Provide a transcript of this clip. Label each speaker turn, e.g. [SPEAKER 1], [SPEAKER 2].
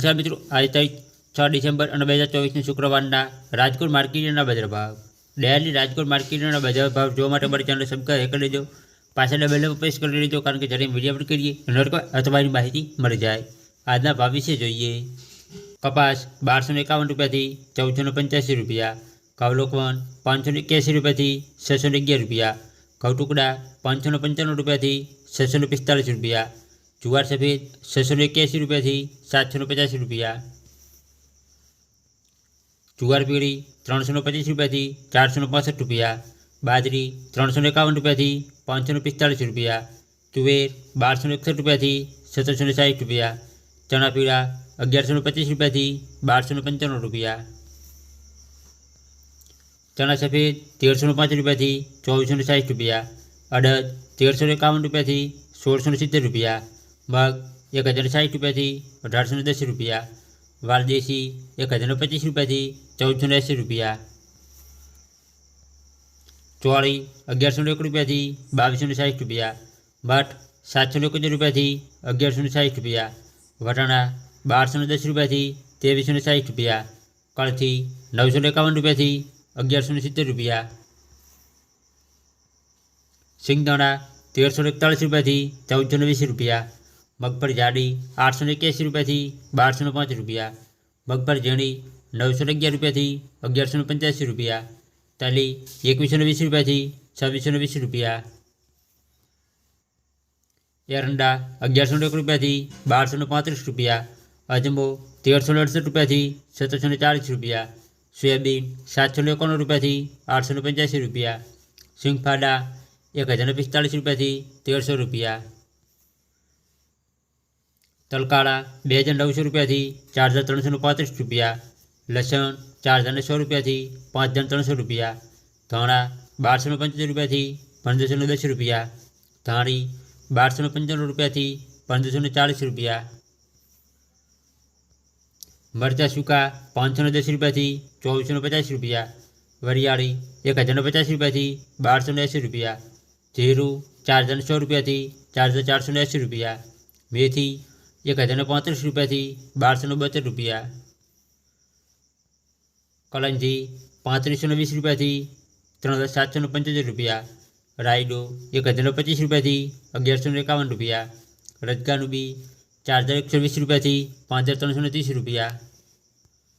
[SPEAKER 1] નમસ્કાર મિત્રો આજે તારીખ છ ડિસેમ્બર અને બે હજાર ચોવીસની શુક્રવારના રાજકોટ માર્કેટના બજાર ભાવ ડેલી રાજકોટ માર્કેટના બજાર ભાવ જોવા માટે અમારી ચેનલ સબસ્ક્રાઈબ કરી લેજો પાછળ બેલ પ્રેસ કરી લેજો કારણ કે જ્યારે વિડીયો અપલોડ કરીએ નોટકો અથવા એની માહિતી મળી જાય આજના ભાવ વિશે જોઈએ કપાસ બારસો ને એકાવન રૂપિયાથી ચૌદસો ને પંચ્યાસી રૂપિયા ઘઉં લોકવન પાંચસો ને એક્યાસી રૂપિયાથી છસો ને અગિયાર રૂપિયા ઘઉં ટુકડા પાંચસો ને પંચાણું રૂપિયાથી છસો ને પિસ્તાલીસ રૂપિયા જુવાર સફેદ છસો ને એક્યાસી રૂપિયાથી સાતસો ને પચાસી રૂપિયા જુવાર પીળી ત્રણસો ને પચીસ રૂપિયાથી ચારસો ને પાસઠ રૂપિયા બાજરી ત્રણસો ને એકાવન રૂપિયાથી પાંચસો ને પિસ્તાળીસ રૂપિયા તુવેર બારસો ને એકસઠ રૂપિયાથી સત્તરસો ને સાઠ રૂપિયા ચણા પીળા અગિયારસો ને પચીસ રૂપિયાથી બારસો ને પંચાણું રૂપિયા ચણા સફેદ તેરસો ને પાંચ રૂપિયાથી ચોવીસો ને સાઠ રૂપિયા અડદ તેરસો ને એકાવન રૂપિયાથી સોળસો ને સિત્તેર રૂપિયા મગ એક હજાર સાઠ રૂપિયાથી અઢારસો ને દસ રૂપિયા વાલદેશી એક હજાર ને પચીસ રૂપિયાથી ચૌદસો ને એંસી રૂપિયા ચોળી અગિયારસો ને એક રૂપિયાથી બાવીસો ને સાઠ રૂપિયા ભટ્ટ સાતસો ને એકોતેર રૂપિયાથી અગિયારસો ને સાઠ રૂપિયા વટાણા બારસો ને દસ રૂપિયાથી ત્રેવીસો ને સાઠ રૂપિયા કળથી નવસો ને એકાવન રૂપિયાથી અગિયારસો ને સિત્તેર રૂપિયા સિંગદાણા તેરસો ને એકતાળીસ રૂપિયાથી ચૌદસો ને વીસ રૂપિયા મગફળી જાડી આઠસો ને એક્યાસી રૂપિયાથી બારસો ને પાંચ રૂપિયા મગફળી ઝીણી નવસો ને અગિયાર રૂપિયાથી અગિયારસો ને પંચ્યાસી રૂપિયા તલી એકવીસો ને વીસ રૂપિયાથી છવ્વીસો ને વીસ રૂપિયા એરંડા અગિયારસો ને એક રૂપિયાથી બારસો ને પાંત્રીસ રૂપિયા અજમો તેરસો ને અડસઠ રૂપિયાથી સત્તરસો ને ચાલીસ રૂપિયા સોયાબીન સાતસો ને એકાણું રૂપિયાથી આઠસો ને પંચ્યાસી રૂપિયા સિંગફાડા એક હજાર ને પિસ્તાળીસ રૂપિયાથી તેરસો રૂપિયા તલકાળા બે હજાર નવસો રૂપિયાથી ચાર હજાર ત્રણસો ને પાંત્રીસ રૂપિયા લસણ ચાર હજાર ને સો રૂપિયાથી પાંચ હજાર ત્રણસો રૂપિયા ધાણા બારસો ને પંચોતેર રૂપિયાથી પંદરસો ને દસ રૂપિયા ધાણી બારસો ને પંચાણું રૂપિયાથી પંદરસો ને ચાલીસ રૂપિયા મરચાં સૂકા પાંચસો ને દસ રૂપિયાથી ચોવીસો ને પચાસ રૂપિયા વરિયાળી એક હજાર ને પચાસ રૂપિયાથી બારસો ને એંસી રૂપિયા જીરું ચાર હજાર ને સો રૂપિયાથી ચાર હજાર ચારસો ને એંસી રૂપિયા મેથી એક હજારને પાંત્રીસ રૂપિયાથી બારસો ને બોતેર રૂપિયા. કલંજી પાંત્રીસો ને વીસ રૂપિયાથી ત્રણ હજાર સાતસો ને પંચોતેર રૂપિયા. રાયડો એક હજારને પચીસ રૂપિયાથી અગિયારસો એકાવન રૂપિયા. રજગાનું બી ચાર હજાર એકસો વીસ રૂપિયાથી પાંચ હજાર ત્રણસો ને ત્રીસ રૂપિયા.